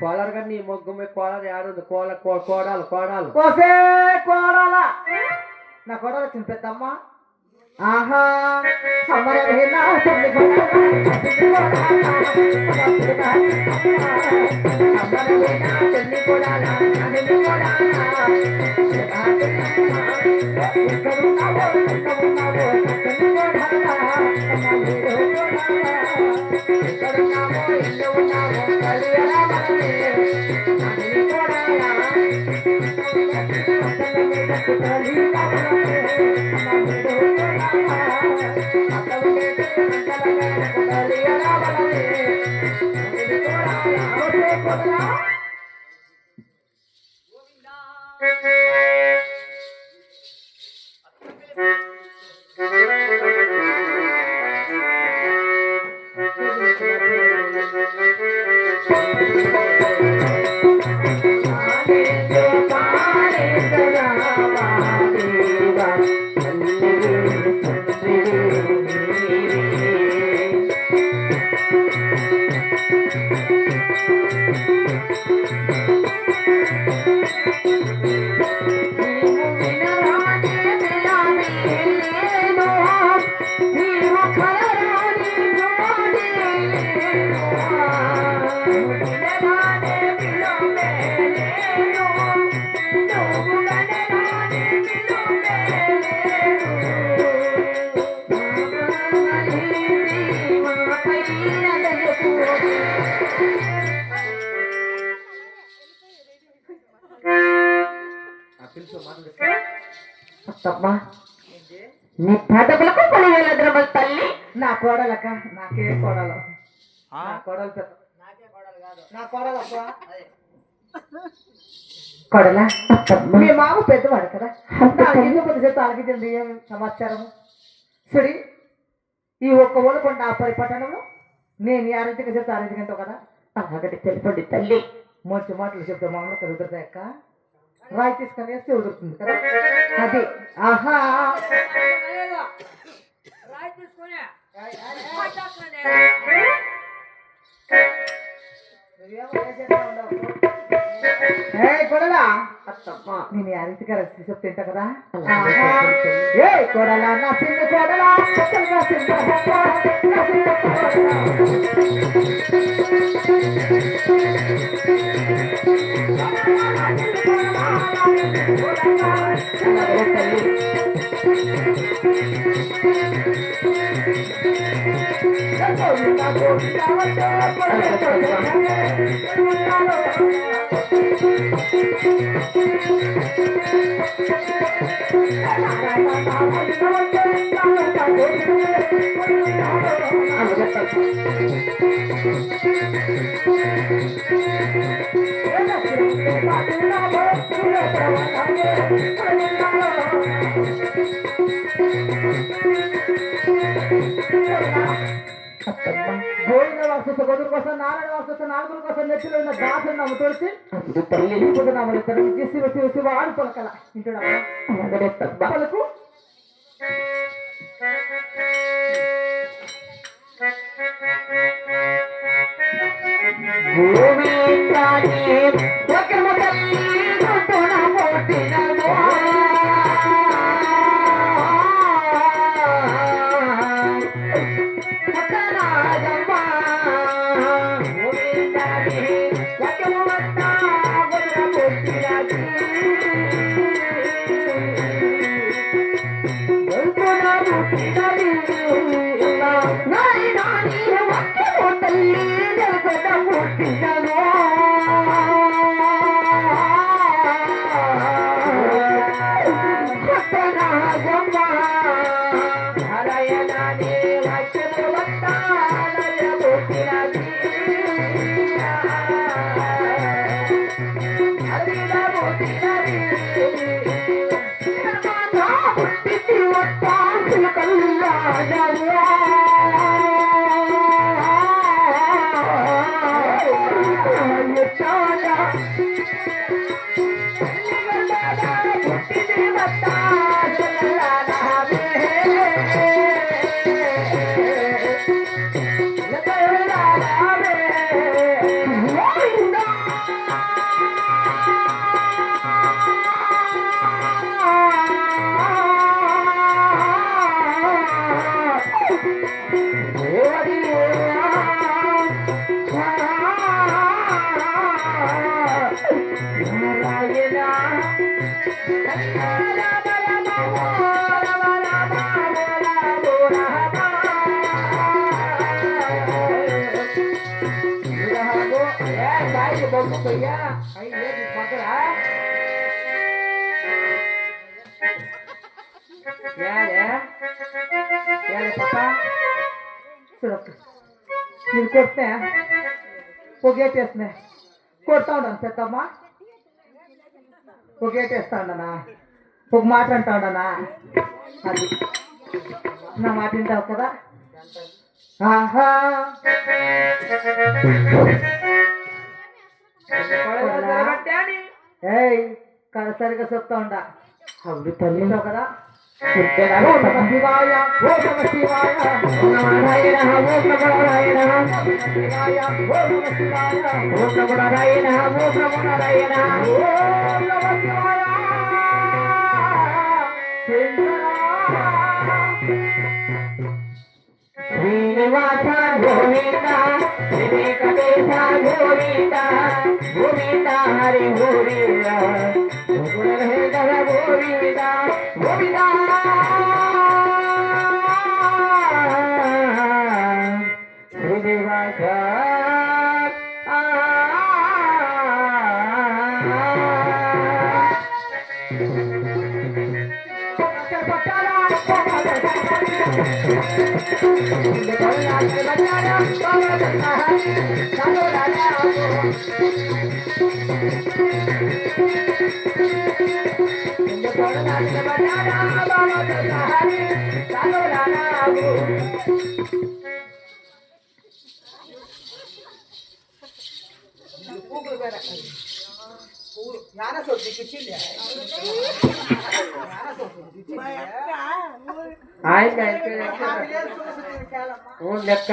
కోలారు కానీ నీ మొగ్గు మీద కోలారు ఏడుంది కోల కోడాలు కోడాలు. కోసే కోడల? నా కోడలు వచ్చింది పెద్దమ్మ. ఆహా! ఎక్కడ ఉన్నావో, తల్లి నీ పదవులకు పదివేల ద్రవ్యాలు తల్లి. నా కోడలక్క నాకే కోడలు. నా కోడలు పెద్ద కోడలు? మీ మామ పెద్దవాడు కదా. నాకు ఎందుకు కొద్ది చేత అలగించింది ఏం సమాచారము? సరి ఈ ఒక్క ఓలకొండ ఆ పరి పట్టణంలో నేను ఆరోగ్యంగా చెప్తే ఆరోగ్యంతో కదా? అలాగటి తెలిపండి తల్లి. మంచి మాటలు చెప్తే మామూలు కుదురుతాయి అక్క. రాయి తీసుకొని వేస్తే కుదురుతుంది కదా? అది. ఆహా! ఏయ్ కొడలా. నేను యారింటి గారు చెప్తే తింటా కదా. ఏయ్ కొడలా నా సింగ కొడలా. నా కొడలా, నా గోవింద వాసు సగోదరు కోసం నారాయణ ఉన్న దాసులు నమ్ము తోసి వెళ్ళిపోతున్నాము ఇక్కడ చేసి భూమి బొమ్మ కొయ్యా అయ్యి ఏది పక్కన ఏడే నేను పొగేటేస్తున్నా కొడతా ఉన్నాను పెద్దమ్మ. పొగేటేస్తా ఉండనా ఒక మాట అంటా ఉండనా అది. నా మాట వింటావు కదా? ఆహా. ఏయ్ కడ సరిగా చెప్తా ఉండా. అవును తల్లి. కదా? శివాయ ఓ నమ శివాయ ఓ నమ నారాయణ ఓ నమ నారాయణ ఓ నమ శివాయ ఓ నమ శివాయ ఓ నమ నారాయణ ఓ నమ నారాయణ ఓ నమ శివాయ. శ్రీనివాస గోవింద వెంకటేశ గోవింద গোবিন্দা হরে গোবিন্দা গোকুল হে দাদা গোবিন্দা গোবিন্দা Thank you. గోవింద గోవింద గోవింద గోవింద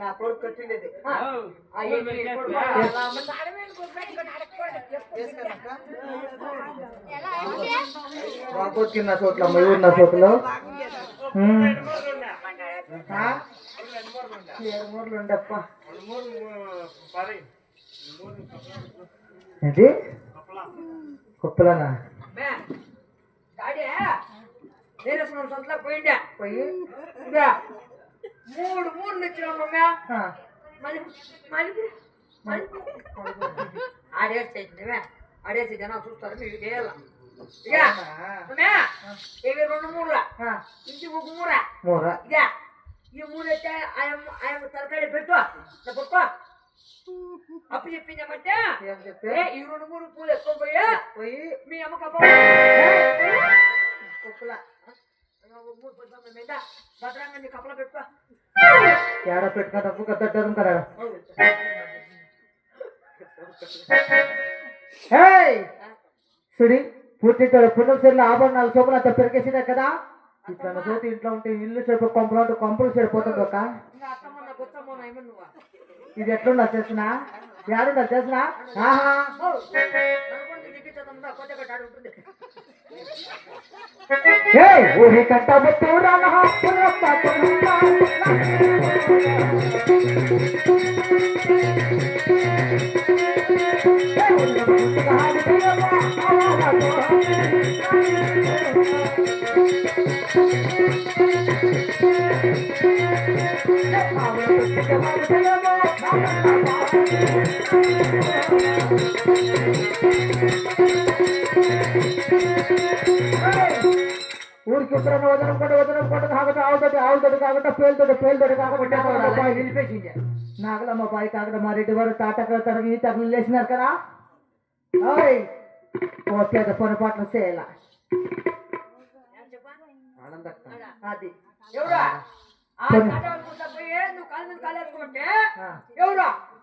నా కొడుకు కట్టిండేది. చోట్ల మయూరున్న చోట్ల. మూర్లు ఉండప్ప. ఏంటి? కుప్పలనా? పోయి? మూడు మూడు వచ్చిన ఆ, మళ్ళీ మళ్ళీ మళ్ళీ ఆడేసేసినవే ఆడేసి జనం చూస్తారు మీకు చేయాల ఇక అవునా? ఇవి రెండు మూడులా? ఆ, ఇంటి ఒక మూరా? మూర. ఇక ఈ మూడు అయితే ఆయన ఆయన తరకాడి పెట్టు. నా పక్క అప్పు చెప్పిందామంటే ఏం చెప్పి? ఏ, ఈ రెండు మూడు పూలు ఎక్కువ పోయా పోయి. మీ అమ్మకి అప్ప కుప్పల. మూడు పొద్దున్న మీద భద్రంగా నీ కప్పల పెట్టుకో. ఏడ పెట్టుకున్న డబ్బు కట్టడం కదా ఏయ్! సుడి పుట్టింటాడు పుట్టిన ఆభరణాలు చొప్పున అంత పెరిగేసినా కదా? ఇట్లా చోటు ఇంట్లో ఉంటే ఇల్లు సేపు కొంపలు ఉంటే కొంపలు సరిపోతుంది ఒక. ఇది ఎట్లున్నా చేసిన? ఏడున్నా చేసిన? ఆహా! నడుకుంటే నీకు చదువుతుందా కొత్త కట్టాడు ఉంటుంది ఏయ్ ఊరి కంట బుత్తూరా ఊరికి ఎప్పుడైనా వదనం కూడా వదనం కూడా కాకుండా ఆవుతోటి ఆవుతోటి కాకుండా పేలుతోటి పేలుతోటి కాకుండా నాగలమ్మ బాయి కాకుండా మా రెడ్డి వారు తాటక తరగి తరలి లేచినారు కదా ఓయ్ ఓ పేద పొరపాట్లు చేయాల అది ఎవరా. కట్ట పోయి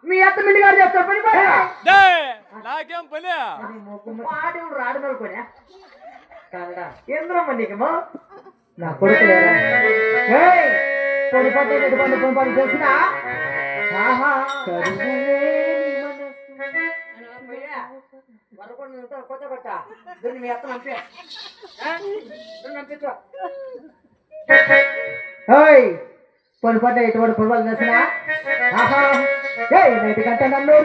మీ అత్త మిల్లి గారు చేస్తారు పని నాకేం పని రాడు నడుకోనే కాదా ఏంద్రమ్మ నీకేమో నా కొడుకు లేరా ఏయ్ పొరపాటు ఎటువంటి పొరపాటు కొత్త కొట్ట దీన్ని మీ అత్త నంపే నంపించు ఓయ్ ఎటువంటి చేసిన? ఆహా ఏ నన్ను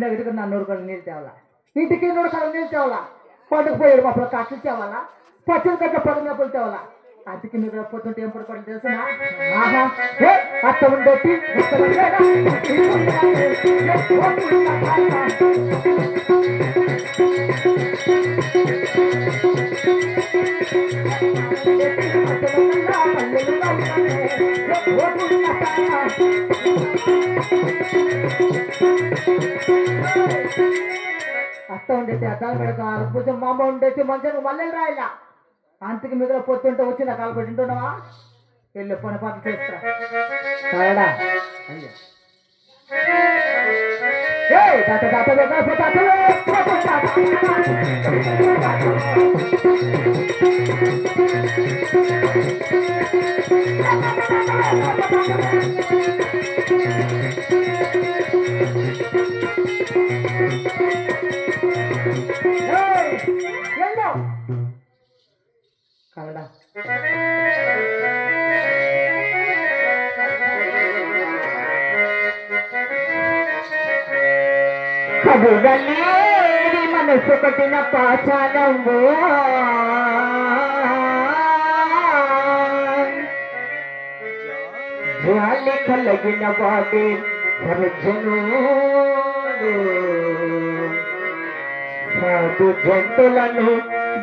ఇంటికి నా నూరు కళ్ళు నీళ్ళు తేవాలా ఇంటికి నూరు కళ్ళు నీళ్ళు తేవాలా పండుగ పోయాడు మాపల కట్లు తేవాలా పచ్చడి కట్ల పది మేపలు తేవాలా అతికి మీరు పొద్దుంటే ఏం పడుకోవడం తెలుసునా ఆహా అత్త ఉండేటి అత్త ఉండేది అద్దాలు పెడతారు కొంచెం మంచిగా మళ్ళీ రాయిలా. అంతకి మీద పొత్తుంటే వచ్చి నా కాలు పెట్టింటున్నావా వెళ్ళి పని పాట చేస్తా Thank you. కదుగలేని మనసు పట్టిన పాచాలంబు జాలి కలిగిన వాడి సర్జనుడు సాధు జంతులను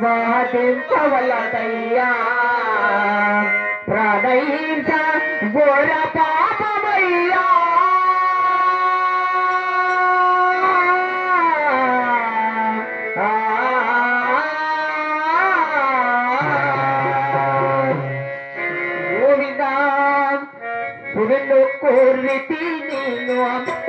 బాధించవలదయ్యా ప్రాణహింస ఘోర పాపమయ్యా. ಕಲಿತು ಕೋರಿತಿ ನೀನು ಅಪ್ಪ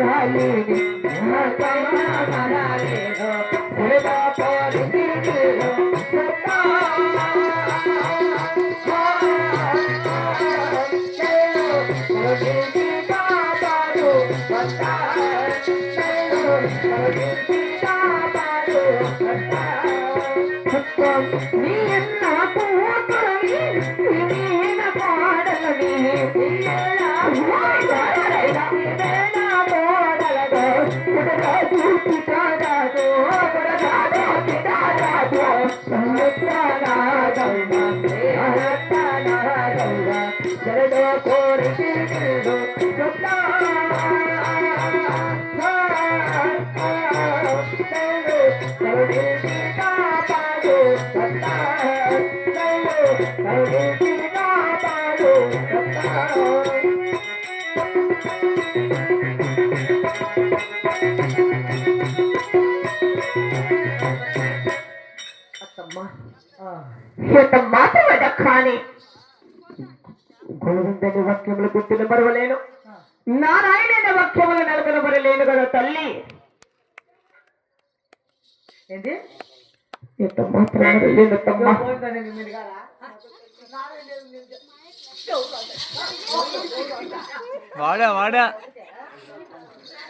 నీ గోవిందని వాక్యములు గుర్తులు మరవలేను. ఆ. నారాయణ వాక్యములు నలుగున మరలేను కదా తల్లి. ఏంటి? ఎంత మాత్రం? వాడా వాడా.